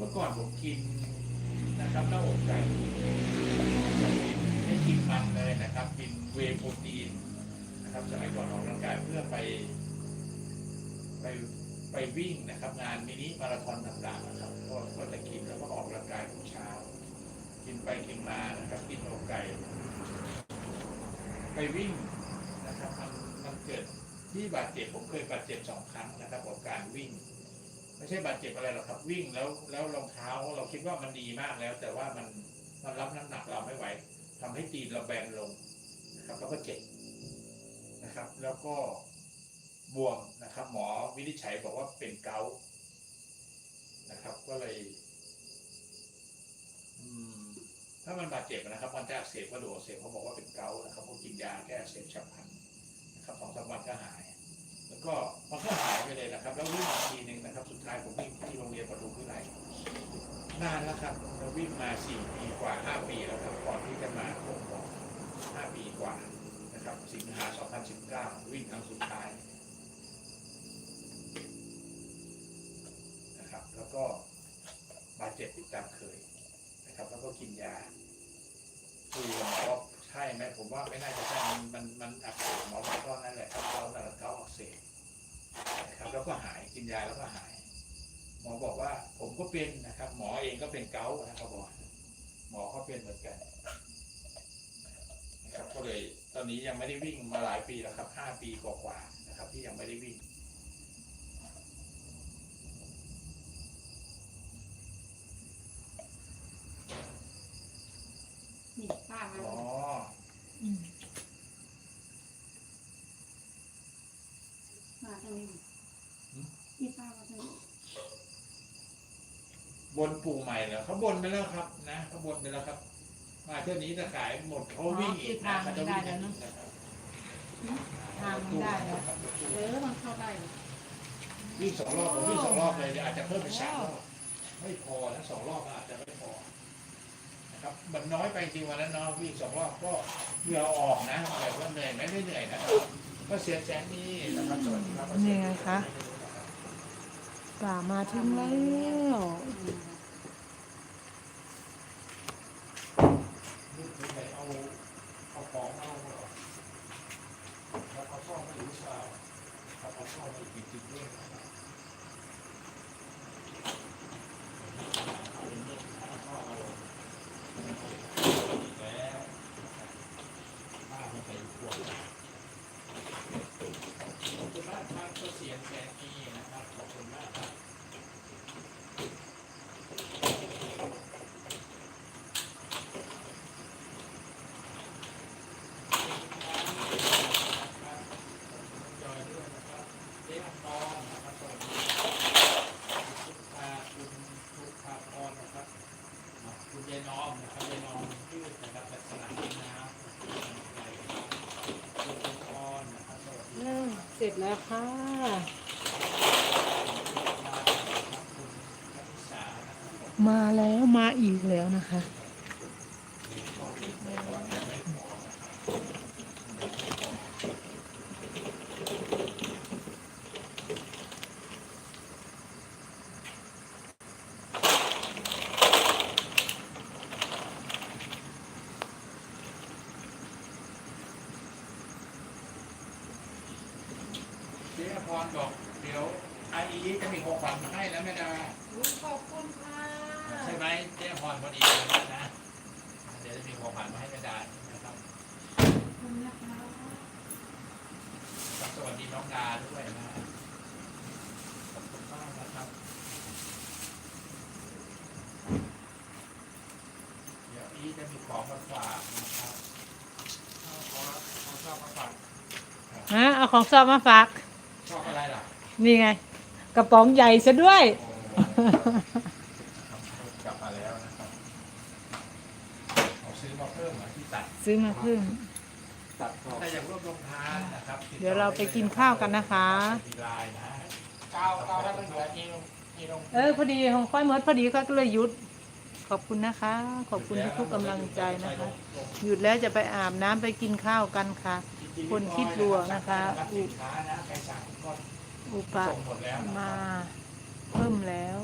มื่อก่อนผมกินนะครับหน้าอกไก่ไม่กินมันเลยนะครับ กินเวโปรตีนนะครับสมัยก่อนออกกำลังกายเพื่อไป ไปไปวิ่งนะครับ งานมินิมาราธอนต่างๆนะครับก็ก็จะกินแล้วก็ออกกำลังกายทุกเช้า กินไปกินมานะครับ กินอกไก่ไปวิ่งนะครับมันมันเกิดที่บาดเจ็บผมเคยบาดเจ็บสองครั้งนะครับกับการวิ่ง ไม่ใช่บาดเจ็บอะไรหรอกครับวิ่งแล้วแล้วรองเท้าเราคิดว่ามันดีมากแล้ว แต่ว่ามันมันรับน้ำหนักเราไม่ไหวทำให้ตีนเราแบนลงนะครับแล้วก็เจ็บนะครับ แล้วก็บวมนะครับ หมอวินิจฉัยบอกว่าเป็นเกาต์นะครับ ก็เลย อืม ถ้ามันบาดเจ็บนะครับมันจะอักเสบกระดูกอักเสบเขาบอกว่าเป็นเกาต์นะครับเขากินยาแก้อักเสบฉับพลันนะครับสองสามวันก็หาย นานแล้วครับเราวิ่งมาสี่ปีกว่าห้าปีแล้วครับก่อนที่จะมาพบหมอห้าปีกว่านะครับสิงหาสองพันสิบเก้าวิ่งครั้งสุดท้ายนะครับ แล้วก็บาดเจ็บติดตามเคยนะครับ แล้วก็กินยาคุยกับหมอว่าใช่ไหมผมว่าไม่น่าจะใช่มันมันมันอักเสบหมอบอกก็นั่นแหละครับเขานั่นและเขาอักเสบนะครับแล้วก็หายกินยาแล้วก็หาย หมอบอกว่าผมก็เป็นนะครับ หมอเองก็เป็นเกาต์นะครับบอกหมอเขาเป็นเหมือนกันนะครับก็เลยตอนนี้ยังไม่ได้วิ่งมาหลายปีแล้วครับห้าปีกว่าๆนะครับ ที่ยังไม่ได้วิ่งนี่ป้ามาอ๋อ อืม มาทางนี้นี่ป้ามาทางนี้ บนปูใหม่เหรอเขาบนไปแล้วครับนะเขาบนไปแล้วครับ มาเท่านี้จะขายหมดเขาวิ่งอีกนะเขาจะวิ่งอีกนะครับทางมันได้แล้วเออมันเข้าได้เลยวิ่งสองรอบผมวิ่งสองรอบเลยเดี๋ยวอาจจะเพิ่มเป็นสามรอบไม่พอนะสองรอบอาจจะไม่พอนะครับมันน้อยไปจริงวันนั้นเนาะวิ่งสองรอบก็เหงื่อออกนะอะไรก็เหนื่อยไหมไม่เหนื่อยนะครับก็เสียแสงนี่นะครับสวัสดีครับนี่ไงคะ ป่ามาถึงแล้วเอาเอาของเอาเหรอแล้วเขาชอบไม่รู้เปล่าเขาชอบไม่จริงๆด้วยนะครับเอาเป็นเรื่องเอาเข้าเอาลงอีกแล้วป้าไม่ไปขวดขอบคุณมากครับก็เสียงแสนดีนะครับขอบคุณมากครับ จอยด้วยนะครับเจ๊อังกอรนะครับสวัสดีคุณพาคุณคุณพาพรนะครับคุณ ยายน้อมนะครับยายน้อมพืชนะครับจากสนามบินน้ำคุณพรนะครับสวัสดีเริ่มเสร็จแล้วค่ะมาแล้วมาอีกแล้วนะคะ จ๊พรบอกเดี๋ยวไออีจะมีของขวัญมาให้แล้วแม่ดาขอบคุณค่ะ ใช่ไหมเจ๊พรพอดีเลยนะเดี๋ยวจะมีของขวัญมาให้แม่ดานะครับคุณนะคะสวัสดีน้องดาด้วยนะขอบคุณมากนะครับเดี๋ยวอีจะมีของมาฝากนะครับเอาของของชอบมาฝาก ฮะเอาของซอบมาฝาก ชอบอะไรล่ะ นี่ไง กระป๋องใหญ่ซะด้วยโอ้กลับมาแล้วนะครับเอาซื้อมาเพิ่มเหรอที่ตัด ซื้อมาเพิ่ม ตัดถ้าอยากร่วมลงทานนะครับติต่อเดี๋ยวเราไปกินข้าวกันนะคะมีไลน์นะเก้าเก้าถ้ามันเหลืออีลงอีลงเออพอดีของค่อยเมิดพอดีค่อยก็เลยหยุด ขอบคุณนะคะ ขอบคุณทุกๆกำลังใจนะคะ หยุดแล้วจะไปอาบน้ำไปกินข้าวกันค่ะ คนคิดบวกนะคะรับสินค้านะใครสั่งก็ อุปมาเพิ่มแล้ว